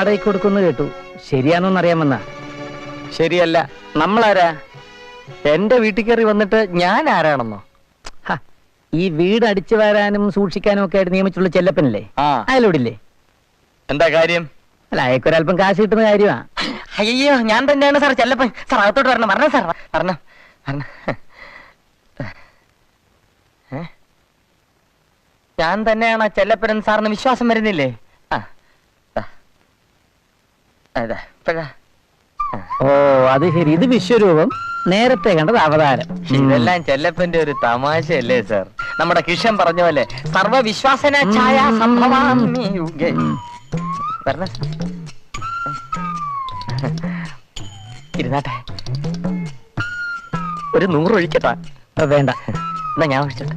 വാടകയ്ക്ക് കൊടുക്കുന്നു കേട്ടു. ശരിയാണോന്ന് അറിയാമെന്ന ശരിയല്ല നമ്മളാരാ? എന്റെ വീട്ടിൽ കയറി വന്നിട്ട് ഞാൻ ആരാണെന്നോ ഈ വീട് അടിച്ചു വരാനും സൂക്ഷിക്കാനും ഒക്കെ ആയിട്ട് നിയമിച്ചുള്ള ചെല്ലപ്പനല്ലേ? അയലോടില്ലേ? എന്താ കാര്യം? അല്ല അയക്കൊരല്പം കാശ് കിട്ടുന്ന കാര്യമാ. അയ്യോ ഞാൻ തന്നെയാണ് സാർ ചെല്ലപ്പൻ. സാർ അകത്തോട്ട് വരണം. വരണം സാർ വരണം. വരണം. ഏ? ഞാൻ തന്നെയാണ് ആ സാറിന് വിശ്വാസം വരുന്നില്ലേ. ഓ അത് ശരി. ഇത് വിശ്വരൂപം. നേരത്തെ കണ്ടത് അവതാരം. ഇതെല്ലാം ചെല്ലപ്പന്റെ ഒരു തമാശയല്ലേ സർ? നമ്മുടെ കിഷൻ പറഞ്ഞ പോലെ സർവവിശ്വാസന ഛായ സംഭവാമി യുഗേ. വരണം. സാർ. ഇരുന്നാട്ടെ. ഒരു നൂറ് ഒഴിക്കട്ടാ വേണ്ട. എന്നാ ഞാൻ ഒഴിച്ചോട്ടെ.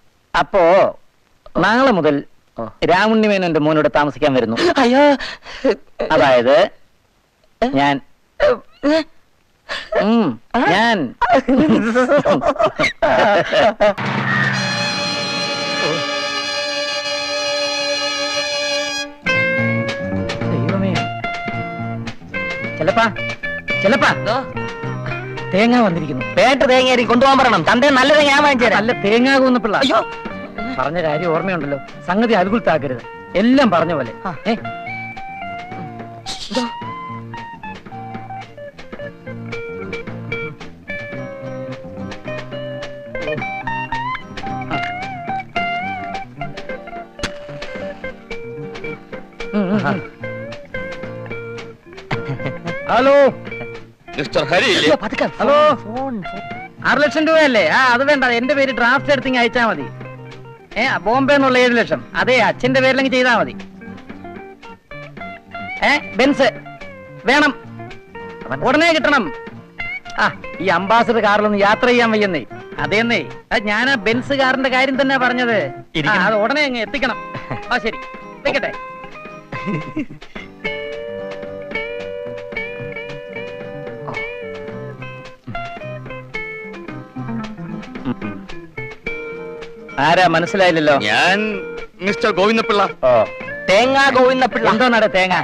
അപ്പോ നാളെ മുതൽ രാമുണ്ണിമേൻ എന്റെ മോനോട് താമസിക്കാൻ വരുന്നു. അയ്യോ. അതായത് ഞാൻ. ഞാൻ. ദൈവമേ. ചെലപ്പാ ചെലപ്പാ തേങ്ങ വന്നിരിക്കുന്നു. പേട്ട് തേങ്ങ കൊണ്ടുപോകാൻ പറയണം. തന്റെ നല്ല തേങ്ങ ഞാൻ വാങ്ങിച്ചു നല്ല തേങ്ങ കൂന്നപ്പിള്ള അയ്യോ പറഞ്ഞ കാര്യം ഓർമ്മയുണ്ടല്ലോ. സംഗതി അൽകുൽത്താക്കരുത് എല്ലാം പറഞ്ഞ പോലെ. ഏ. ഹലോ. Mister Hari hello. ആറ് ലക്ഷം രൂപയല്ലേ? ആ അത് വേണ്ട. എന്റെ പേര് ഡ്രാഫ്റ്റ് എടുത്തിങ് അയച്ചാ മതി. ഏ ബോംബെ എന്നുള്ള ഏഴ് ലക്ഷം. അതെ അച്ഛന്റെ പേരിലെങ്കിൽ ചെയ്താ മതി. ഏ ബെൻസ് വേണം. ഉടനെ കിട്ടണം. ആ ഈ അംബാസഡർ കാറിലൊന്ന് യാത്ര ചെയ്യാൻ വയ്യെന്നേ. അതേന്നേ അത് ഞാൻ ആ ബെൻസ് കാറിന്റെ കാര്യം തന്നെ പറഞ്ഞത്. അത് ഉടനെ അങ്ങ് എത്തിക്കണം. ആ ശരി. വെക്കട്ടെ. ആരാ? മനസ്സിലായില്ലല്ലോ. ഞാൻ മിസ്റ്റർ ഗോവിന്ദപിള്ള. ഓ. തേങ്ങ ഗോവിന്ദ പിള്ള എന്തോ നട തേങ്ങ?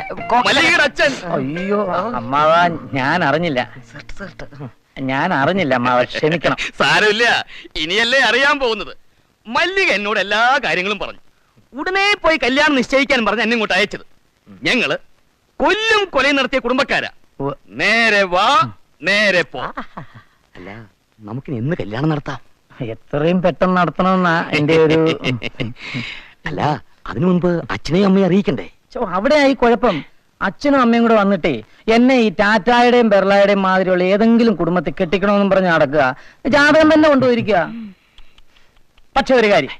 മല്ലികയുടെ അച്ഛൻ. അയ്യോ അമ്മാവ ഞാൻ അറിഞ്ഞില്ല. ഞാൻ അറിഞ്ഞില്ല അമ്മാവ ക്ഷമിക്കണം. സാരമില്ല. ഇനിയല്ലേ അറിയാൻ പോകുന്നത്. മല്ലിക എന്നോട് എല്ലാ കാര്യങ്ങളും പറഞ്ഞു. ഉടനെ പോയി കല്യാണം നിശ്ചയിക്കാൻ പറഞ്ഞ് എന്നെ ഇങ്ങോട്ട് അയച്ചത്. ഞങ്ങൾ കൊല്ലും കൊലയും നടത്തിയ കുടുംബക്കാരാ. നേരെ വാ നേരെ പോ. അല്ല നമുക്കിനി എന്ന് കല്യാണം നടത്താം? എത്രയും പെട്ടെന്ന് നടത്തണമെന്നാ എന്റെ ഒരു അല്ല അതിനു മുൻപ് അച്ഛനെയും അമ്മയും അറിയിക്കണ്ടേ? ചോ, അവിടെ ആയി കുഴപ്പം. അച്ഛനും അമ്മയും കൂടെ വന്നിട്ടേ എന്നെ ഈ ടാറ്റായുടെയും ബെർളായുടെയും മാതിരിയുള്ള ഏതെങ്കിലും കുടുംബത്തിൽ കെട്ടിക്കണമെന്നും പറഞ്ഞ് നടക്കുക. ജാതകം തന്നെ കൊണ്ടുപോയിരിക്കുക. പക്ഷെ ഒരു കാര്യം.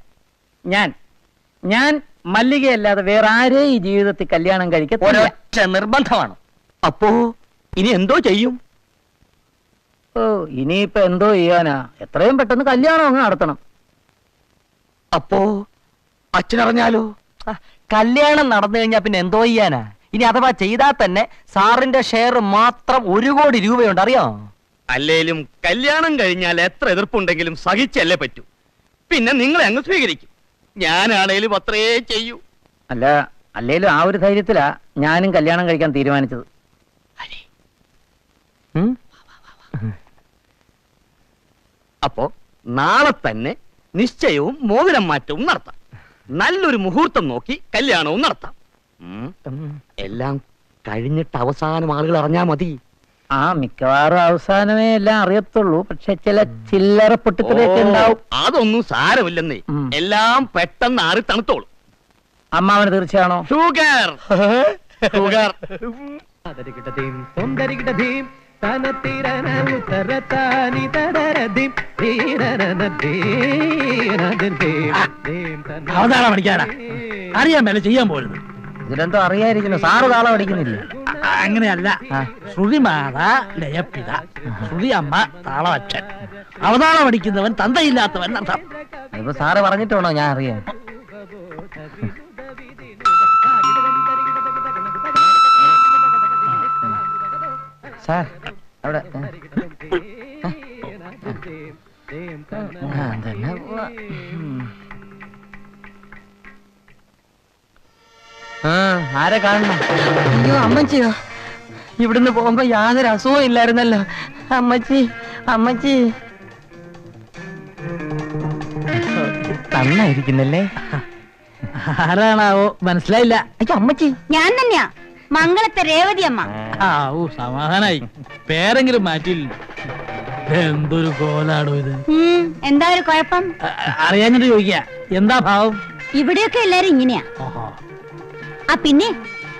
ഞാൻ ഞാൻ മല്ലികയല്ലാതെ വേറെ ആരെയും ഈ ജീവിതത്തിൽ കല്യാണം കഴിക്കാൻ നിർബന്ധമാണ്. അപ്പോ ഇനി എന്തോ ചെയ്യും? ഓ ഇനിയിപ്പോ എന്തോ ചെയ്യാനാ? എത്രയും പെട്ടെന്ന് കല്യാണം അങ്ങ് നടത്തണം. അപ്പോ അച്ഛനറിഞ്ഞാലോ? ആ, കല്യാണം നടന്നു കഴിഞ്ഞാ പിന്നെ എന്തോ ചെയ്യാനാ? ഇനി അഥവാ ചെയ്താൽ തന്നെ സാറിന്റെ ഷെയർ മാത്രം ഒരു കോടി രൂപയുണ്ട് അറിയോ? അല്ലേലും കല്യാണം കഴിഞ്ഞാൽ എത്ര എതിർപ്പുണ്ടെങ്കിലും സഹിച്ചല്ലേ പറ്റൂ. പിന്നെ നിങ്ങളെ അങ്ങ് സ്വീകരിക്കും. ഞാനാണേലും അത്രേ ചെയ്യൂ. അല്ല അല്ലേലും ആ ഒരു ധൈര്യത്തിലാ ഞാനും കല്യാണം കഴിക്കാൻ തീരുമാനിച്ചത്. ഉം? അപ്പോ നാളെ തന്നെ നിശ്ചയവും മോതിരം മാറ്റവും നടത്താം. നല്ലൊരു മുഹൂർത്തം നോക്കി കല്യാണവും നടത്താം. എല്ലാം കഴിഞ്ഞിട്ട് അവസാനം ആളുകൾ അറിഞ്ഞാ മതി. ആ മിക്കവാറും അവസാനമേ എല്ലാം അറിയത്തുള്ളൂ. പക്ഷെ ചില ചില്ലറ പൊട്ടിത്തെറിയൊക്കെ ഉണ്ടാവും. അതൊന്നും സാരമില്ലെന്നേ. എല്ലാം പെട്ടെന്ന് ആറി തണുത്തോളൂ. അമ്മാവന് തീർച്ചയാണോ? ഷുഗർ. ഷുഗർ. തരികിടതീം തൊന്തരികിടതീം തനത്തിരന ഉത്തരത്താനി തടരതീം അവതാളം പഠിക്കാനാ അറിയാൻ മേലെ ചെയ്യാൻ പോലും ഇതിലെന്തോ അറിയാതിരിക്കുന്നു സാറ് താളം അടിക്കുന്നില്ല. അങ്ങനെയല്ല. അങ്ങനെയല്ല ശ്രുതിമാത ലയപ്പിത ശ്രുതി അമ്മ താളവച്ചൻ അവതാളം അടിക്കുന്നവൻ തന്തയില്ലാത്തവൻ അർത്ഥം ഇപ്പൊ സാറ് പറഞ്ഞിട്ടുണ്ടോ? ഞാൻ അറിയാൻ സാർ അവിടെ. ആരെ കാണണം? അയ്യോ അമ്മച്ചിയോ? ഇവിടുന്ന് പോകുമ്പോ യാതൊരു അസുഖവും ഇല്ലായിരുന്നല്ലോ. അമ്മച്ചി അമ്മച്ചി. തന്നായിരിക്കുന്നല്ലേ? ആരാണാവോ? മനസ്സിലായില്ല. അയ്യോ അമ്മച്ചി. ഞാൻ തന്നെയാ. മംഗളത്തെ രേവതി അമ്മ. സമാധാനായി. പേരെങ്കിലും മാറ്റിയില്ല എന്തൊരു കോലാടോ ഇത്. എന്താ ഒരു കുഴപ്പം? അറിയാഞ്ഞിട്ട് ചോദിക്ക. എന്താ ഭാവം? ഇവിടെയൊക്കെ എല്ലാരും ഇങ്ങനെയാ. ആ പിന്നെ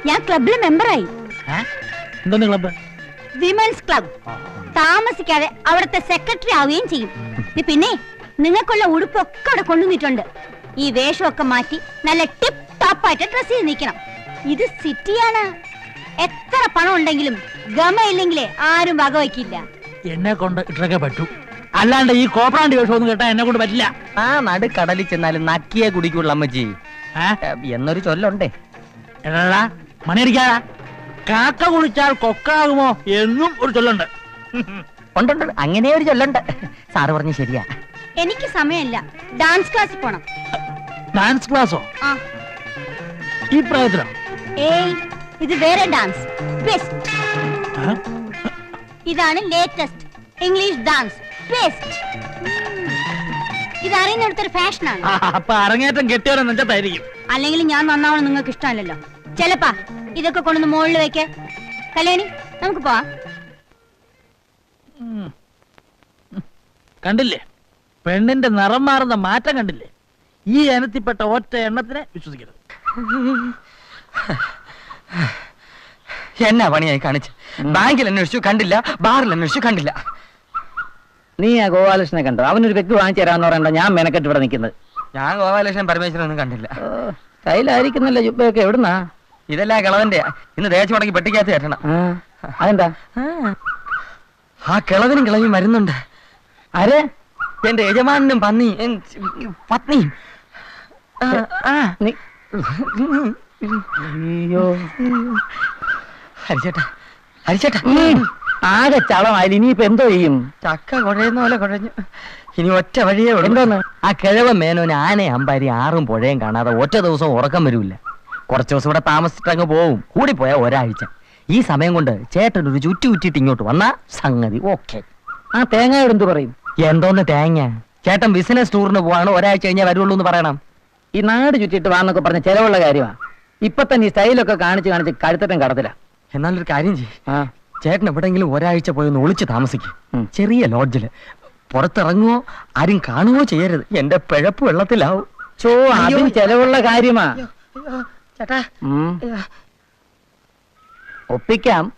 ഞാൻ ക്ലബിൽ മെമ്പറായി. Club women's club. താമസിക്കാതെ അവിടുത്തെ സെക്രട്ടറി ആവുകയും ചെയ്യും. പിന്നെ നിങ്ങൾക്കുള്ള ഉടുപ്പൊക്കെ അവിടെ കൊണ്ടുവന്നിട്ടുണ്ട്. ഈ വേഷമൊക്കെ മാറ്റി നല്ല ടിപ്പ് ടോപ്പായിട്ട് ഡ്രസ് ചെയ്ത് നിൽക്കണം. ഇത് സിറ്റിയാണ്. എത്ര പണം ഉണ്ടെങ്കിലും ഗമയില്ലെങ്കിലേ ആരും വകവയ്ക്കില്ല. എന്നെ കൊണ്ട് ഇട്ടൊക്കെ പറ്റൂ. അല്ലാണ്ട് ഈ കോപ്രാണ്ടി വേഷം ഒന്നും കേട്ടാ എന്നെ കൊണ്ട് പറ്റില്ല. ആ നടുക്കടലിൽ ചെന്നാലും നക്കിയേ കുടിക്കുള്ളൂ അമ്മച്ചി. എന്നൊരു ചൊല്ലുണ്ടേ. എടാ മണിയടിക്കാടാ കാക്ക കുളിച്ചാൽ കൊക്കാകുമോ എന്നും ഒരു ചൊല്ലുണ്ട്. ഉണ്ടുണ്ട് അങ്ങനെ ഒരു ചൊല്ലുണ്ട്. സാറ് പറഞ്ഞു ശരിയാ. എനിക്ക് സമയമില്ല. ഡാൻസ് ക്ലാസ്സിൽ പോണം. ഡാൻസ് ക്ലാസ്സോ? ഈ പ്രായത്തിലോ? ഏയ് ഇത് വേറെ ഡാൻസ് ബെസ്റ്റ് ഇതാണ് ലേറ്റസ്റ്റ് ഇംഗ്ലീഷ് ഡാൻസ് ബെസ്റ്റ് ഇത് അറിയുന്നിടത്തൊരു ഫാഷനാണ് അപ്പൊ അരങ്ങേറ്റം കെട്ടിയവരെ നെഞ്ചത്തായിരിക്കും അല്ലെങ്കിൽ ഞാൻ നന്നാവണം നിങ്ങൾക്ക് ഇഷ്ടമല്ലല്ലോ. ചെലപ്പാ ഇതൊക്കെ കൊണ്ടുവന്ന് മുകളിൽ വെക്ക്. കല്യാണി നമുക്ക് പോവാം. കണ്ടില്ലേ? പെണ്ണിന്റെ നിറം മാറുന്ന മാറ്റം കണ്ടില്ലേ? ഈ ഇനത്തിൽപ്പെട്ട ഒറ്റ എണ്ണത്തിനെ വിശ്വസിക്കരുത്. എന്നാ പണിയായി കാണിച്ച്? ബാങ്കിൽ അന്വേഷിച്ചു കണ്ടില്ല. ബാറിൽ അന്വേഷിച്ചു കണ്ടില്ല. നീ ആ ഗോപാലകൃഷ്ണനെ കണ്ടോ? അവനൊരു വ്യക്തി വാങ്ങിച്ചു തരാന്ന് പറയണ്ട ഞാൻ മെനക്കെട്ട് ഇവിടെ നിൽക്കുന്നത്. ഞാൻ ഗോപാലകൃഷ്ണൻ പരമേശ്വരനൊന്നും കണ്ടില്ല. സ്റ്റൈലായിരിക്കുന്നല്ലോ ജുബയൊക്കെ എവിടുന്നാ? ഇതെല്ലാം കിളവന്റെ. ഇന്ന് ദേശം മുടക്കി പെട്ടിക്കകത്ത് കയറ്റണം. അതെന്താ? ആ കിളവനും കിളവിയും വരുന്നുണ്ട്. ആരെ? എന്റെ യജമാനും പന്നി പത്നിയും. ആ, അയ്യോ. ഹരിച്ചേട്ടാ ഹരിച്ചേട്ടാ. ആകെ ചളമായി ഇനിയിപ്പോ എന്തോ ചെയ്യും? ചക്ക കുഴയുന്ന പോലെ കുഴഞ്ഞു. ഇനി ഒറ്റ വഴിയേ ഉണ്ടോന്ന് ആ കിഴവ മേനോന് ആനയും അമ്പാരി ആറും പുഴയും കാണാതെ ഒറ്റ ദിവസം ഉറക്കം വരൂല്ല. കുറച്ച് ദിവസം ഇവിടെ താമസിച്ചിട്ടങ്ങ് പോവും. കൂടിപ്പോയ ഒരാഴ്ച. ഈ സമയം കൊണ്ട് ചേട്ടൻ ഒരു ചുറ്റി ഉറ്റിട്ട് ഇങ്ങോട്ട് വന്നാ സംഗതി ഓക്കെ. ആ തേങ്ങയോട് എന്ത് പറയും? എന്തോന്ന് തേങ്ങ? ചേട്ടൻ ബിസിനസ് ടൂറിന് പോവാണ് ഒരാഴ്ച കഴിഞ്ഞാൽ വരുള്ളൂ എന്ന് പറയണം. ഈ നാട് ചുറ്റിയിട്ട് വാന്നൊക്കെ പറഞ്ഞ ചെലവുള്ള കാര്യമാ. ഇപ്പൊ തന്നെ ഈ സ്റ്റൈലൊക്കെ കാണിച്ച് കാണിച്ച് കഴുത്തറ്റം കടത്തില്ല. എന്നാലൊരു കാര്യം ചെയ്യ്. ആ. ചേട്ടൻ എവിടെങ്കിലും ഒരാഴ്ച പോയി ഒന്ന് ഒളിച്ച് താമസിക്കും. ചെറിയ ലോഡ്ജിൽ. പുറത്തിറങ്ങുവോ ആരും കാണുവോ ചെയ്യരുത്. എന്റെ പിഴപ്പ് വെള്ളത്തിലാവും. ചോ അതും ചെലവുള്ള കാര്യമാ. ചേട്ടാ. ഉം. ഒപ്പിക്കാം.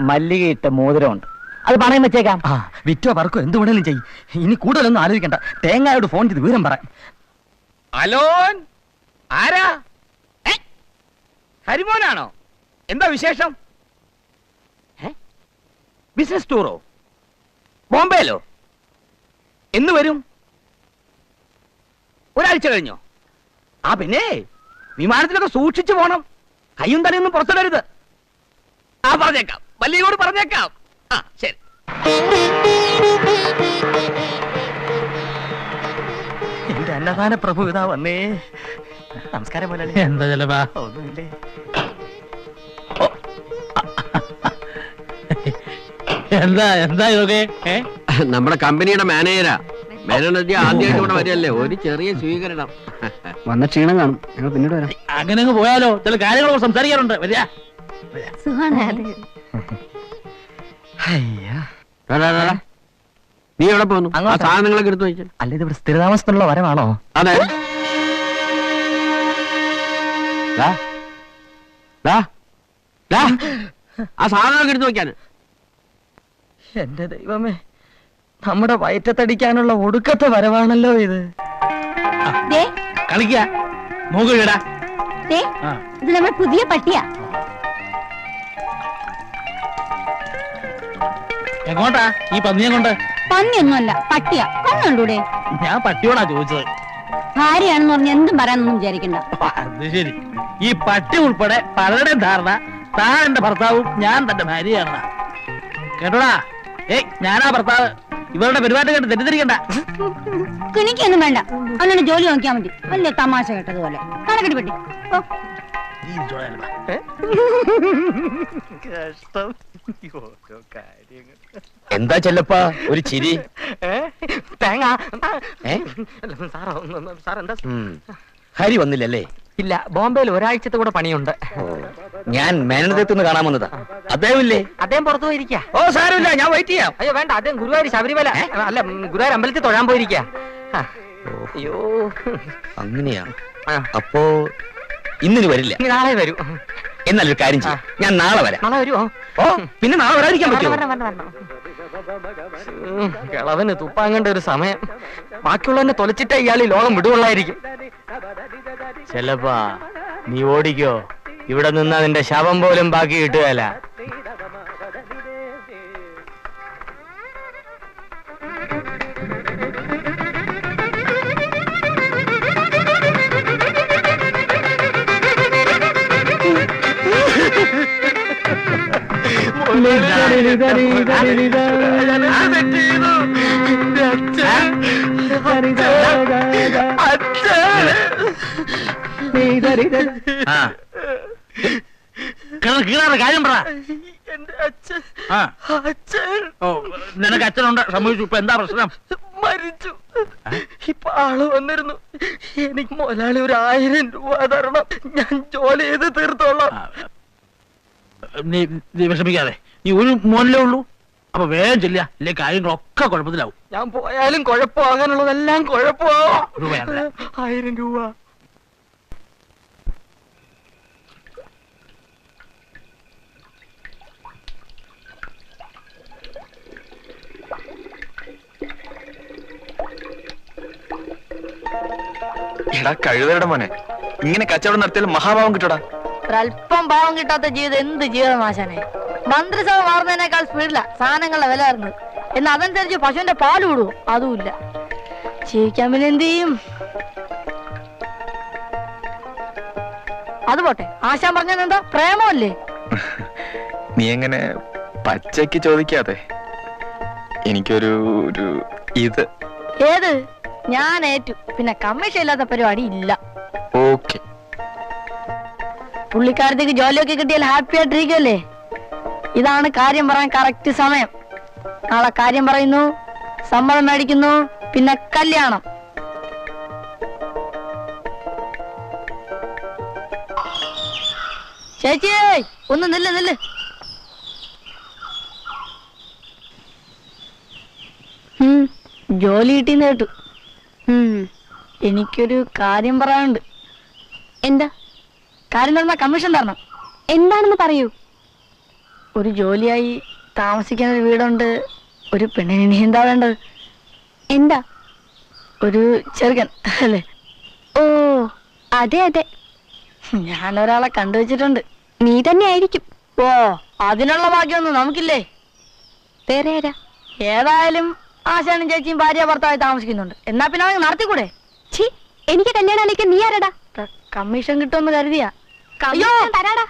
മോതിരം മോതിരമുണ്ട്. അത് പണയം വെച്ചേക്കാം. ആ വിറ്റോ പറക്കോ എന്ത് വേണേലും ചെയ്യും. ഇനി കൂടുതലൊന്നും ആലോചിക്കണ്ട. തേങ്ങായോട് ഫോൺ ചെയ്ത് വിവരം പറയാം അലോൻ? ആരാ? ഹരിമോനാണോ? എന്താ വിശേഷം? ബിസിനസ് ടൂറോ ബോംബെയിലോ? എന്ന് വരും? ഒരാഴ്ച കഴിഞ്ഞോ? ആ പിന്നെ വിമാനത്തിലൊക്കെ സൂക്ഷിച്ചു പോണം. കയ്യും തലയൊന്നും പുറത്തിടരുത്. ആ പറഞ്ഞേക്കാം. വല്ലിയോട് പറഞ്ഞേക്കാം. ആ ശരി. എന്റെ അന്നദാന പ്രഭു ഇതാ വന്നേ. നമസ്കാരം മുതലാളി എന്താ ചെലവാ ഒന്നുമില്ലേ. എന്താ എന്താ ഇതൊക്കെ ഏ? നമ്മുടെ കമ്പനിയുടെ മാനേജരാ. മാനേജർ. ആദ്യമായിട്ട് ഇവിടെ വരികയല്ലേ? ഒരു ചെറിയ സ്വീകരണം. വന്ന ക്ഷീണം കാണും. ഞങ്ങൾ പിന്നീട് വരാം. അങ്ങനെ അങ്ങ് പോയാലോ? ചില കാര്യങ്ങളൊക്കെ സംസാരിക്കാറുണ്ട്. വരിക. സുഖാണ്. നീ എവിടെ പോകുന്നു ആ അങ്ങോട്ടാ. സാധനങ്ങളൊക്കെ എടുത്തു വെച്ചു അല്ല ഇത് ഇവിടെ സ്ഥിരതാമസത്തിനുള്ള വരവാണോ? അതെ. ആ സാധനങ്ങളൊക്കെ എടുത്തു വയ്ക്കാൻ എന്റെ ദൈവമേ നമ്മുടെ വയറ്റത്തടിക്കാനുള്ള ഒടുക്കത്തെ വരവാണല്ലോ ഇത്. ദേ. കളിക്ക. മൂക്ക് ദേ ഇത് നമ്മുടെ പുതിയ പട്ടിയാ. എങ്ങോട്ടാ? ഈ പന്നിയെ കൊണ്ട്? പന്നിയൊന്നുമല്ല പട്ടിയാ. കൊന്നുണ്ടൂടെ ഞാൻ പട്ടിയോടാ ചോദിച്ചത്. ഭാര്യയാണെന്ന് പറഞ്ഞ് എന്തും പറയാനൊന്നും വിചാരിക്കണ്ട. അത് ശരി. ഈ പട്ടി ഉൾപ്പെടെ പലരുടെയും ധാരണ താൻ എന്റെ ഭർത്താവും ഞാൻ തന്റെ ഭാര്യയാണ്. കേട്ടോടാ? ഏയ് ഞാനാ ഭർത്താവ്. ഇവരുടെ പെരുമാറ്റം കേട്ട് തെറ്റിദ്ധരിക്കണ്ട. കിണിക്കൊന്നും വേണ്ട. അങ്ങനെ ജോലി നോക്കിയാ മതി. വലിയ തമാശ കേട്ടതുപോലെ. കണക്കെട്ടി പട്ടി. എന്താ ചെല്ലപ്പാ? ഒരു ചിരി. തേങ്ങ. ഹരി വന്നില്ലല്ലേ? ഇല്ല ബോംബെയിൽ ഒരാഴ്ചത്തെ കൂടെ പണിയുണ്ട്. ഞാൻ മേനനതെത്തുനിന്ന് കാണാൻ വന്നതാ. അദ്ദേഹമില്ലേ? അദ്ദേഹം പുറത്തു പോയിരിക്കാ. ഓ സാരമില്ല ഞാൻ വെയിറ്റ് ചെയ്യാം. അയ്യോ വേണ്ട അദ്ദേഹം ഗുരുവായൂർ ശബരിമല അല്ല ഗുരുവായൂർ അമ്പലത്തിൽ തൊഴാൻ പോയിരിക്കാ. അയ്യോ. അങ്ങനെയാ? അപ്പോ ഇന്നിന് വരില്ല? നാളെ വരൂ. എന്നാലൊരു കാര്യം ചെയ്യാം. ഞാൻ നാളെ വരാം. നാളെ വരുമോ ഓ പിന്നെ നാളെ വരാതിരിക്കാൻ പറ്റുമോ? കിളവന് തുപ്പാങ്ങണ്ട ഒരു സമയം. ബാക്കിയുള്ളവനെ തൊലച്ചിട്ടേ ഇയാൾ ഈ ലോകം വിടുകൊള്ളായിരിക്കും. ചെല്ലപ്പാ നീ ഓടിക്കോ. ഇവിടെ നിന്ന് അതിന്റെ ശവം പോലും ബാക്കി കിട്ടുകയല്ല. ഹരിതാ കീറാറ് കാര്യം പറ. നിനക്ക് അച്ഛനുണ്ട് സംഭവിച്ചു ഇപ്പൊ എന്താ പ്രശ്നം? മരിച്ചു. ഇപ്പൊ ആൾ വന്നിരുന്നു. എനിക്ക് മുതലാളി ഒരു ആയിരം രൂപ തരണം. ഞാൻ ജോലി ചെയ്ത് തീർത്തോളാം. നീ നീ വിഷമിക്കാതെ. നീ ഒരു മോനിലേ ഉള്ളൂ. അപ്പൊ വേഗം ചെല്ലുക. ഇല്ലേ കാര്യങ്ങളൊക്കെ കുഴപ്പത്തിലാവും. ഞാൻ പോയാലും കുഴപ്പമാകാനുള്ളതെല്ലാം കുഴപ്പമാവും. ആയിരം രൂപ. എടാ കഴിവരുടെ മോനെ. ഇങ്ങനെ കച്ചവടം നടത്തിയാൽ മഹാഭാവം കിട്ടടാ. ഒരല്പം ഭാവം കിട്ടാത്ത ജീവിതം എന്ത് ജീവിതം ആശാനെ? മന്ത്രിസഭ മാറുന്നതിനേക്കാൾ സ്പീഡില്ല സാധനങ്ങളുടെ വില വരുന്നത് എന്നാൽ അതനുസരിച്ച് പശുവിന്റെ പാൽ വിടുവോ അതുമില്ല ജീവിക്കാൻ പിന്നെ എന്ത് ചെയ്യും? അത് പോട്ടെ. ആശാൻ പറഞ്ഞത് എന്താ? പ്രേമമല്ലേ? നീ എങ്ങനെ പച്ചയ്ക്ക് ചോദിക്കാതെ എനിക്കൊരു ഒരു ഇത്. ഏത്? ഞാൻ ഏറ്റു പിന്നെ കമ്മീഷൻ ഇല്ലാത്ത പരിപാടി ഇല്ല. ഓക്കെ. പുള്ളിക്കാരത്തേക്ക് ജോലിയൊക്കെ കിട്ടിയാൽ ഹാപ്പി ആയിട്ടിരിക്കുമല്ലേ ഇതാണ് കാര്യം പറയാൻ കറക്റ്റ് സമയം. നാളെ കാര്യം പറയുന്നു സമ്മതം മേടിക്കുന്നു പിന്നെ കല്യാണം. ചേച്ചിയേ ഒന്ന് നില്ല് നില്ല്. ജോലി കിട്ടിന്ന് കേട്ടു. എനിക്കൊരു കാര്യം പറയാനുണ്ട്. എന്താ? കാര്യം തന്ന കമ്മീഷൻ തരണം. എന്താണെന്ന് പറയൂ. ഒരു ജോലിയായി താമസിക്കാൻ ഒരു വീടുണ്ട്. ഒരു പെണ്ണിന് ഇനി എന്താ വേണ്ടത്? എന്താ? ഒരു ചെറുകൻ അല്ലേ? ഓ അതെ അതെ. ഞാൻ ഒരാളെ കണ്ടുവച്ചിട്ടുണ്ട്. നീ തന്നെ ആയിരിക്കും. ഓ അതിനുള്ള ഭാഗ്യമൊന്നും നമുക്കില്ലേ? വേറെ ആരാ? ഏതായാലും ആശാനും ചേച്ചിയും ഭാര്യ ഭർത്താവായി താമസിക്കുന്നുണ്ട്. എന്നാ പിന്നെ അവൻ നടത്തിക്കൂടെ? ഛീ എനിക്ക് കല്യാണം ആലോചിക്കാൻ നീ ആരടാ? കമ്മീഷൻ കിട്ടുമെന്ന് കരുതിയാ. അയ്യോ! തരാടാ.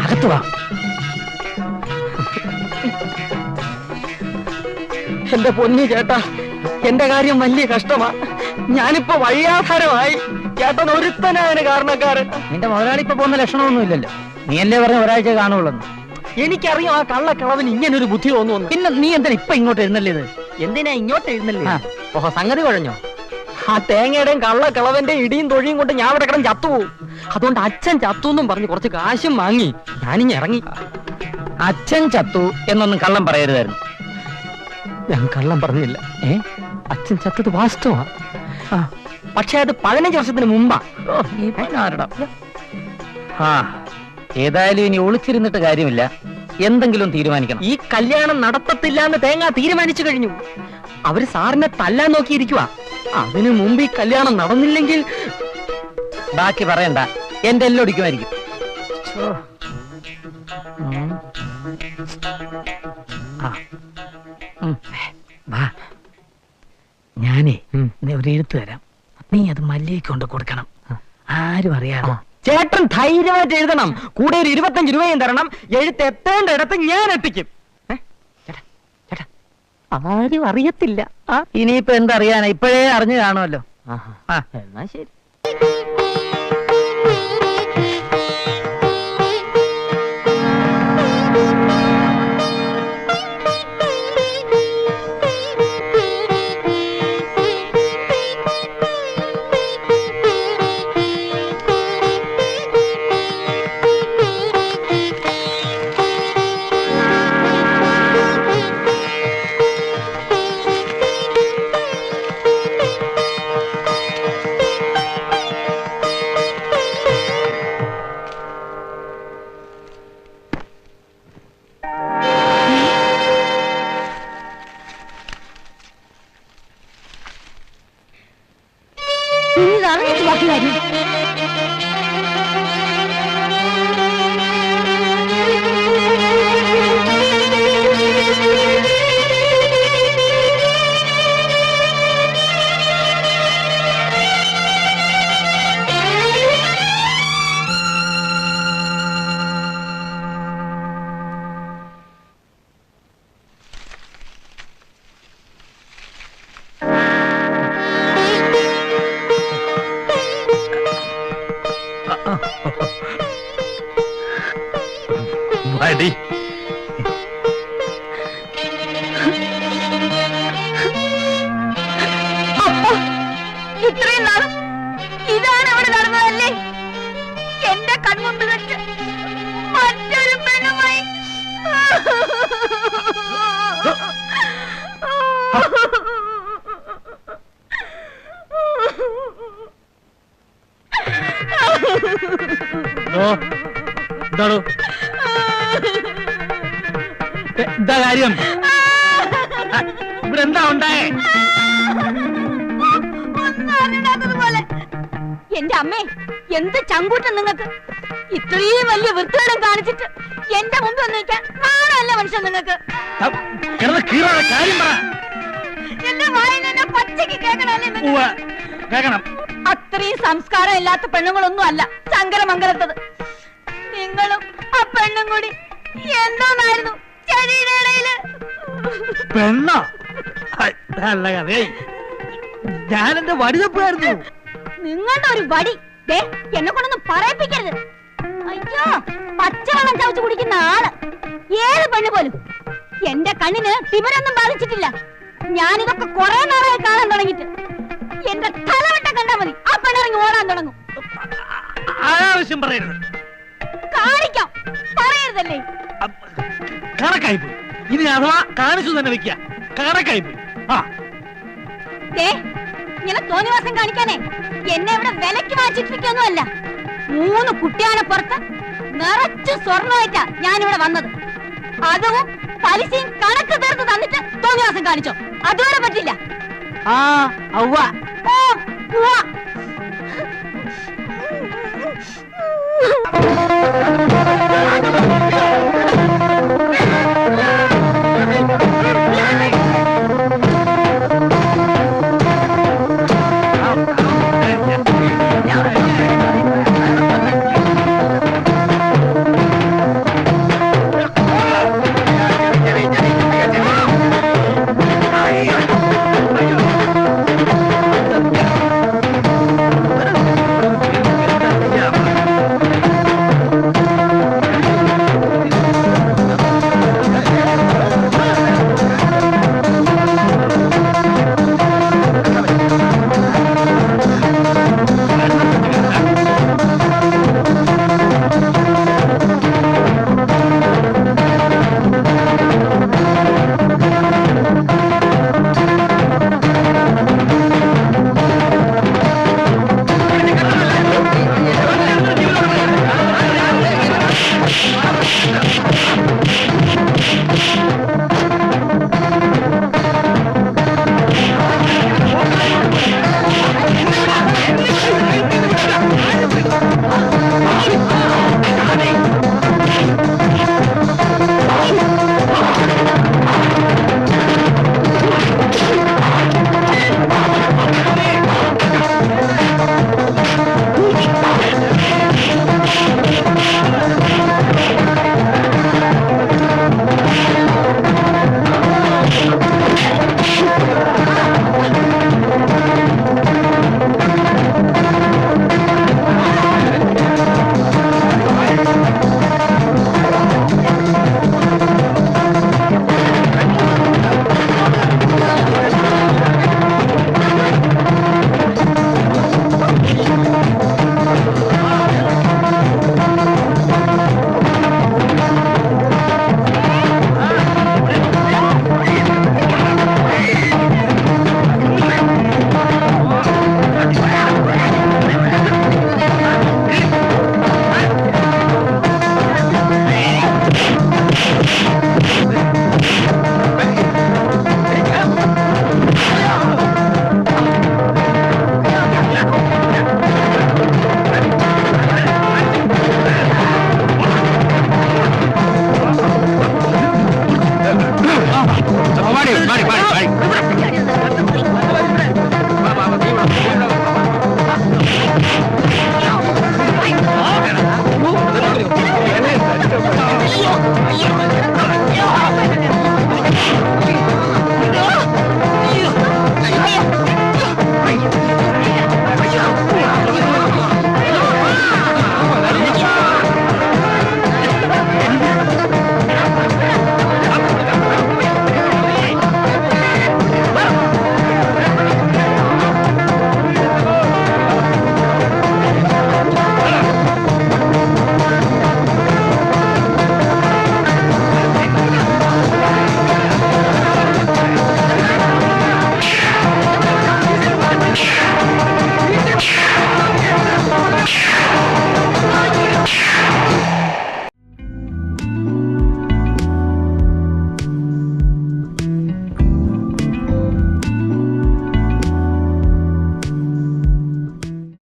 അകത്ത് വാ. എന്റെ പൊന്നി ചേട്ടാ എന്റെ കാര്യം വലിയ കഷ്ടമാ. ഞാനിപ്പോ വഴിയാധാരമായി. ചേട്ടൻ ഒരുത്തനായതിന് കാരണക്കാരൻ. നിന്റെ മുതലാളി ഇപ്പൊ പോകുന്ന ലക്ഷണമൊന്നുമില്ലല്ലോ. നീ എന്നെ പറഞ്ഞ ഒരാഴ്ച കാണുള്ളൂ എനിക്കറിയാം ആ കള്ളക്കളവന് ഇങ്ങനെ ഒരു ബുദ്ധി തോന്നുന്നു പിന്നെ നീ എന്തിനാ ഇപ്പൊ ഇങ്ങോട്ട് എഴുന്നള്ളിയത് എന്തിനാ ഇങ്ങോട്ട് എഴുന്നല്ലേ ഓഹോ സംഗതി കുഴഞ്ഞോ? ആ തേങ്ങയുടെയും കള്ളക്കളവന്റെ ഇടിയും തൊഴിയും കൊണ്ട് ഞാൻ ഇവിടെ കിടന്ന് ചത്തുപോകും അതുകൊണ്ട് അച്ഛൻ ചത്തു എന്നും പറഞ്ഞ് കുറച്ച് കാശും വാങ്ങി ഞാനിങ്ങ് ഇറങ്ങി. അച്ഛൻ ചത്തു എന്നൊന്നും കള്ളം പറയരുതായിരുന്നു. ഞാൻ കള്ളം പറഞ്ഞില്ല. ഏ? അച്ഛൻ ചത്തത് വാസ്തവാ പക്ഷേ അത് പതിനഞ്ച് വർഷത്തിന് മുമ്പാ. ആ. ഏതായാലും ഇനി ഒളിച്ചിരുന്നിട്ട് കാര്യമില്ല. എന്തെങ്കിലും തീരുമാനിക്കണം. ഈ കല്യാണം നടത്തത്തില്ല എന്ന് തേങ്ങ തീരുമാനിച്ചു കഴിഞ്ഞു. അവർ സാറിനെ തല്ലാൻ നോക്കിയിരിക്കുക അതിനു മുമ്പ് ഈ കല്യാണം നടന്നില്ലെങ്കിൽ ബാക്കി പറയണ്ട. എന്റെ എല്ലാം ഒടിക്കുമായിരിക്കും. ഞാനേ ഒരു എഴുത്ത് തരാം. നീ അത് മല്ലികയ്ക്ക് കൊണ്ട് കൊടുക്കണം. ആരും അറിയാതെ. ചേട്ടൻ ധൈര്യമായിട്ട് എഴുതണം. കൂടെ ഒരു ഇരുപത്തഞ്ച് രൂപയും തരണം. എഴുത്ത് എത്തേണ്ട ഇടത്ത് ഞാൻ എത്തിക്കും. ആരും അറിയത്തില്ല. ഇനിയിപ്പോ എന്തറിയാനാ? ഇപ്പോഴേ അറിഞ്ഞു കാണുമല്ലോ. ആ. എന്നാ ശരി. എന്താണോ എന്താ കാര്യം? ഇവിടെ എന്താ ഉണ്ടായേ? എന്റെ അമ്മേ എന്ത് ചങ്കൂട്ടം നിങ്ങൾക്ക്? ഇത്രയും വലിയ വൃത്തികേടും കാണിച്ചിട്ട് എന്റെ മുമ്പ് വന്ന് നിൽക്കാൻ നാണല്ല മനുഷ്യൻ നിങ്ങൾക്ക്. അത്രയും സംസ്കാരം ഇല്ലാത്ത പെണ്ണുങ്ങളൊന്നും അല്ല ആ പെണ്ണും കൂടി എന്തോന്നായിരുന്നു ചെടിയുടെ ഇടയിൽ പെണ്ണോ നല്ല കഥയായി ഞാനെന്റെ വടിതപ്പായിരുന്നു നിങ്ങളുടെ ഒരു വടി ദേ എന്നെ കൊണ്ടൊന്നും പറയിപ്പിക്കരുത് അയ്യോ പച്ചവെള്ളം ചവച്ച് കുടിക്കുന്ന ആൾ ഏത് പെണ്ണ് പോലും എന്റെ കണ്ണിന് തിമരൊന്നും ബാധിച്ചിട്ടില്ല ഞാനിതൊക്കെ കൊറേ നേരമായി കാണാൻ തുടങ്ങിട്ട് എന്റെ തലവട്ട കണ്ടാ മതി ആ പെണ്ണിറങ്ങി ഓടാൻ തുടങ്ങും ആവശ്യം പറയരുത് കാണിക്കാം തന്നെ കണക്കായി പോയി ഇനി അഥവാ കാണിച്ചു തന്നെ വെക്കുക. കണക്കായി പോയി ആ ഇങ്ങനെ തോന്നിവാസം കാണിക്കാനേ എന്നെ ഇവിടെ വിലക്ക് വാങ്ങിച്ചിട്ടിരിക്കൊന്നുമല്ല മൂന്ന് കുട്ടികളെ പുറത്ത് നിറച്ച് സ്വർണമായിട്ടാ ഞാനിവിടെ വന്നത്. അതും പലിശയും കണക്ക് തീർത്ത് തന്നിട്ട് തോന്നിവാസം കാണിച്ചോ. അതുവരെ പറ്റില്ല ആ ഔവ ഓ